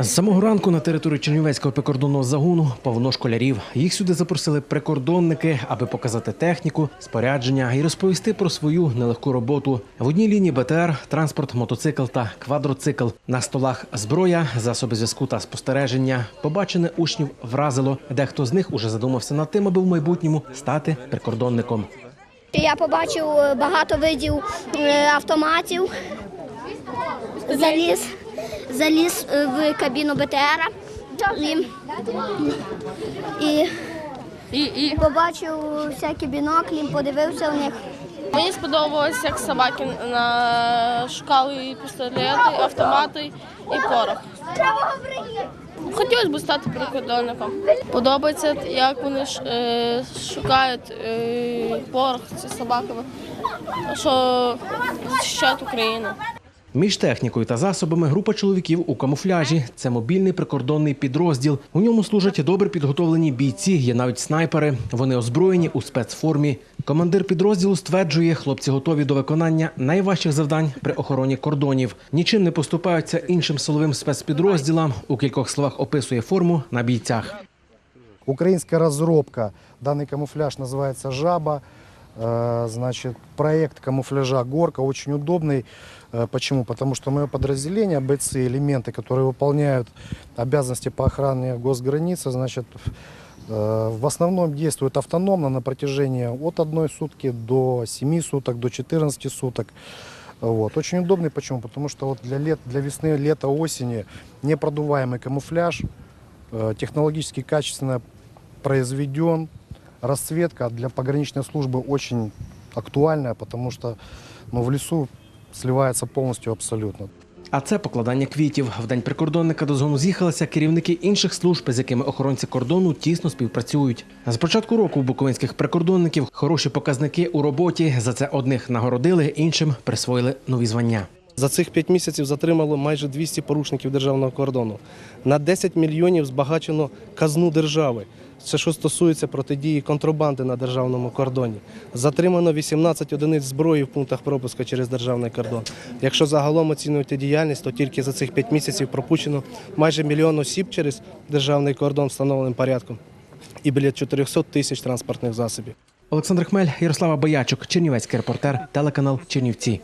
З самого ранку на території Чернівецького прикордонного загону повно школярів. Їх сюди запросили прикордонники, аби показати техніку, спорядження і розповісти про свою нелегку роботу. В одній лінії БТР, транспорт, мотоцикл та квадроцикл. На столах зброя, засоби зв'язку та спостереження. Побачене учнів вразило. Дехто з них уже задумався над тим, аби в майбутньому стати прикордонником. Я побачив е, багато видів е, автоматів. Заліз, заліз е, в кабіну БТРа і, і І, і побачив всякі біноклі, подивився в них. мені сподобалось, як собаки на шукали і пістолети, автомати і порох. Хотілося б стати прикордонником. Подобається, як вони е, шукають е, порох, ці собаки, що захищають Україну. Між технікою та засобами група чоловіків у камуфляжі. Це мобільний прикордонний підрозділ. У ньому служать добре підготовлені бійці, є навіть снайпери. Вони озброєні у спецформі. Командир підрозділу стверджує, хлопці готові до виконання найважчих завдань при охороні кордонів. Нічим не поступаються іншим силовим спецпідрозділам. У кількох словах описує форму на бійцях. Украинская разработка. Данный камуфляж называется «Жаба». Э, Значит, проект камуфляжа «Горка» очень удобный. Э, Почему? Потому что мое подразделение, бойцы, элементы, которые выполняют обязанности по охране госграницы, значит, э, в основном действуют автономно на протяжении от одной сутки до 7 суток, до 14 суток. Вот. Очень удобный. Почему? Потому что вот для, лет, для весны, лета, осени непродуваемый камуфляж, технологически качественно произведен. Расцветка для пограничной службы очень актуальная, потому что ну, в лесу сливается полностью абсолютно. А це покладання квітів. В день прикордонника до зону з'їхалися керівники інших служб, з якими охоронці кордону тісно співпрацюють. З початку року у буковинських прикордонників хороші показники у роботі. За це одних нагородили, іншим присвоїли нові звання. За цих 5 місяців затримало майже 200 порушників державного кордону. На 10 мільйонів збагачено казну держави. Це що стосується протидії контрабанди на державному кордоні. Затримано 18 одиниць зброї в пунктах пропуску через державний кордон. Якщо загалом оцінювати діяльність, то тільки за цих 5 місяців пропущено майже мільйон осіб через державний кордон встановленим порядком і біля 400 тисяч транспортних засобів. Олександр Хмель, Ярослава Боячук, Чернівецький репортер, телеканал Чернівці.